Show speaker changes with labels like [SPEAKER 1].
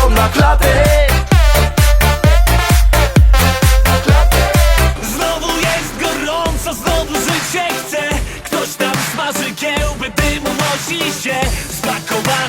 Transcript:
[SPEAKER 1] stoją na klatę
[SPEAKER 2] Znowu jest gorąco, znowu życie chce. Ktoś tam smaży kiełby, dym unosi się. Spakowa